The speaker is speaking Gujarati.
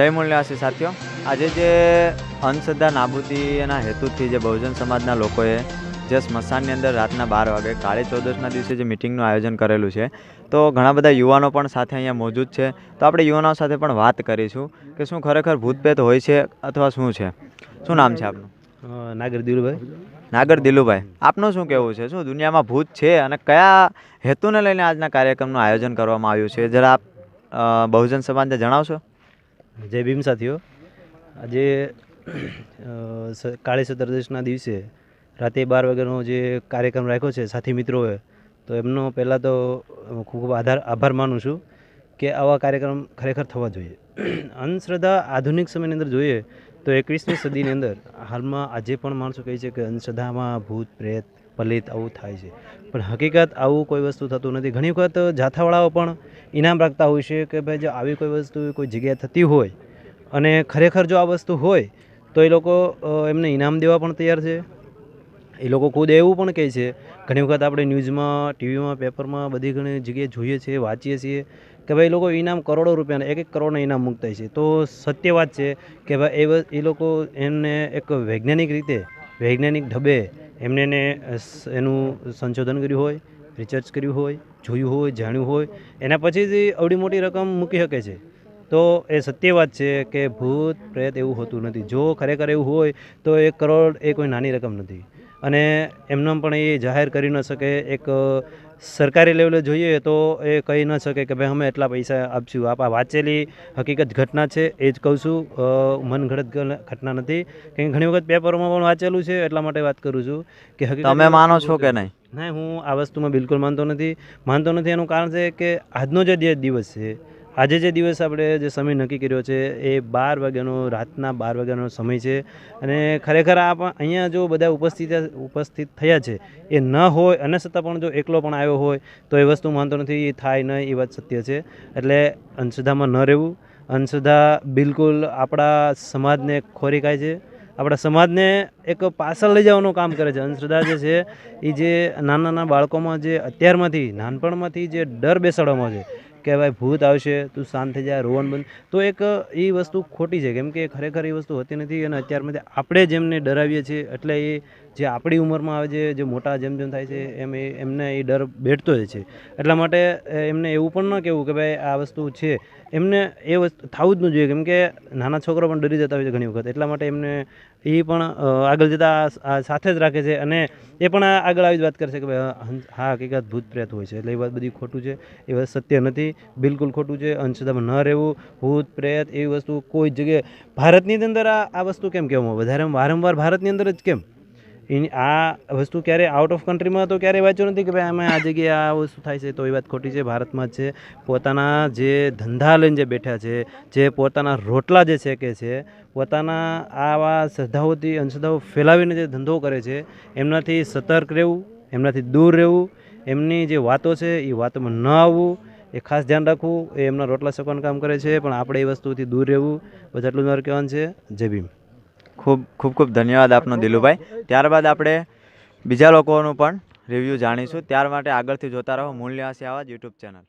જય મૂલ્યવાસી સાથીઓ. આજે જે અંધશ્રદ્ધા નાબૂદીના હેતુથી જે બહુજન સમાજના લોકોએ જે સ્મશાનની અંદર રાતના બાર વાગે કાળી ચૌદશના દિવસે જે મિટિંગનું આયોજન કરેલું છે તો ઘણા બધા યુવાનો પણ સાથે અહીંયા મોજૂદ છે. તો આપણે યુવાનો સાથે પણ વાત કરીશું કે શું ખરેખર ભૂતપેત હોય છે અથવા શું છે? શું નામ છે આપનું? નાગર દિલુભાઈ. નાગર દિલુભાઈ. આપનું શું કહેવું છે? શું દુનિયામાં ભૂત છે અને કયા હેતુને લઈને આજના કાર્યક્રમનું આયોજન કરવામાં આવ્યું છે? જરા આપ બહુજન સમાજને જણાવશો? જય ભીમ સાથીઓ. આજે કાળી સતરદશના દિવસે રાતે બાર વાગ્યાનો જે કાર્યક્રમ રાખ્યો છે સાથી મિત્રોએ, તો એમનો પહેલાં તો ખૂબ ખૂબ આધાર, આભાર માનું છું કે આવા કાર્યક્રમ ખરેખર થવા જોઈએ. અંધશ્રદ્ધા આધુનિક સમયની અંદર જોઈએ તો એકવીસમી સદીની અંદર હાલમાં આજે પણ માણસો કહે છે કે અંધશ્રદ્ધામાં ભૂત, પ્રેત પલિત આવું થાય છે. પણ હકીકત આવું કોઈ વસ્તુ થતું નથી. ઘણી વખત જાથાવાળાઓ પણ ઇનામ રાખતા હોય છે કે ભાઈ જો આવી કોઈ વસ્તુ, કોઈ જગ્યાએ થતી હોય અને ખરેખર જો આ વસ્તુ હોય, તો એ લોકો એમને ઇનામ દેવા પણ તૈયાર છે. એ લોકો ખુદ એવું પણ કહે છે. ઘણી વખત આપણે ન્યૂઝમાં, ટીવીમાં, પેપરમાં બધી ઘણી જગ્યાએ જોઈએ છીએ, વાંચીએ છીએ કે ભાઈ એ લોકો ઇનામ કરોડો રૂપિયાના, એક એક કરોડના ઇનામ મૂકતા છે. તો સત્ય વાત છે કે ભાઈ એ એ લોકો એમને એક વૈજ્ઞાનિક રીતે, વૈજ્ઞાનિક ઢબે એમને એને સંશોધન કર્યું હોય રિસર્ચ કર્યું હોય, જોયું હોય, જાણ્યું હોય, એના પછી જ અવડી મોટી રકમ મૂકી શકે છે. તો એ સત્ય વાત છે કે ભૂત, પ્રેત એવું હોતું નથી. જો ખરેખર એવું હોય, તો એક કરોડ એ કોઈ નાની રકમ નથી. અને એમને પણ એ જાહેર કરી ન શકે. એક સરકારી લેવલે જોઈએ તો એ કહી ન શકે કે ભાઈ અમે એટલા પૈસા આપશું. આપ આ વાંચેલી હકીકત ઘટના છે એ જ કહું છું. મનગઢત ઘટના નથી. કે ઘણી વખત પેપરોમાં પણ વાંચેલું છે એટલા માટે વાત કરું છું કે હકીકત તમે માનો છો કે નહીં? નહીં હું આ વસ્તુમાં બિલકુલ માનતો નથી. માનતો નથી એનું કારણ છે કે આજનો જે દિવસ છે આજે જે દિવસ આપણે જે સમય નક્કી કર્યો છે, એ બાર વાગ્યાનો, રાતના બાર વાગ્યાનો સમય છે. અને ખરેખર આ પણ અહીંયા જો બધા ઉપસ્થિત ઉપસ્થિત થયા છે, એ ન હોય, અને છતાં પણ જો એકલો પણ આવ્યો હોય, તો એ વસ્તુ માનતો નથી, એ થાય નહીં, એ વાત સત્ય છે. એટલે અંધશ્રદ્ધામાં ન રહેવું. અંધશ્રદ્ધા બિલકુલ આપણા સમાજને ખોરી ખાય છે. આપણા સમાજને એક પાછળ લઈ જવાનું કામ કરે છે. અંધશ્રદ્ધા જે છે એ જે નાના નાના બાળકોમાં જે અત્યારમાંથી, નાનપણમાંથી જે ડર બેસાડવામાં છે કે ભાઈ ભૂત આવશે, તું શાંત થઈ જાય રોવાનું બંધ તો એક એ વસ્તુ ખોટી છે, કેમ કે ખરેખર એ વસ્તુ હોતી નથી અને અત્યારમાંથી આપણે જેમને ડરાવીએ છીએ, એટલે એ જે આપણી ઉંમરમાં આવે છે, જે મોટા જેમ જેમ થાય છે, એમ એ, એમને એ ડર બેઠતો જ છે. એટલા માટે એમને એવું પણ ન કહેવું કે ભાઈ આ વસ્તુ છે. એમને એ વસ્તુ, થવું જ ન જોઈએ, કેમ કે નાના છોકરો પણ ડરી જતા હોય છે ઘણી વખત. એટલા માટે એમને એ પણ આગળ જતાં સાથે જ રાખે છે અને એ પણ આગળ આવી જ વાત કરશે કે ભાઈ હા, હકીકત ભૂત પ્રેત હોય છે. એટલે એ વાત બધી ખોટું છે. એ વાત સત્ય નથી. બિલકુલ ખોટું છે. અંધશ્રદ્ધામાં ન રહેવું. ભૂત પ્રેત એવી વસ્તુ કોઈ જગ્યાએ ભારતની અંદર આ વસ્તુ કેમ કહેવામાં વધારે વારંવાર ભારતની અંદર જ કેમ? આ વસ્તુ ક્યારે આઉટ ઓફ કન્ટ્રીમાં તો ક્યારેય વાંચ્યું નથી કે ભાઈ અમે આ જગ્યાએ આ વસ્તુ થાય છે, તો એ વાત ખોટી છે. ભારતમાં છે પોતાના જે ધંધા લઈને જે બેઠા છે, જે પોતાના રોટલા જે શેકે છે, પોતાના આવા શ્રદ્ધાઓથી અંધશ્રદ્ધાઓ ફેલાવીને જે ધંધો કરે છે, એમનાથી સતર્ક રહેવું, એમનાથી દૂર રહેવું, એમની જે વાતો છે એ વાતોમાં ન આવવું, એ ખાસ ધ્યાન રાખવું, એ એમના રોટલા શકવાનું કામ કરે છે, પણ આપણે એ વસ્તુથી દૂર રહેવું. બસ આટલું જ મારું કહેવાનું છે. જય ભીમ. ખૂબ ખૂબ ખૂબ ધન્યવાદ આપનો દિલુભાઈ. ત્યારબાદ આપણે બીજા લોકોનું પણ રિવ્યૂ જાણીશું. ત્યાર માટે આગળથી જોતા રહો મૂલ્યવાસી આવાજ યુટ્યુબ ચેનલ.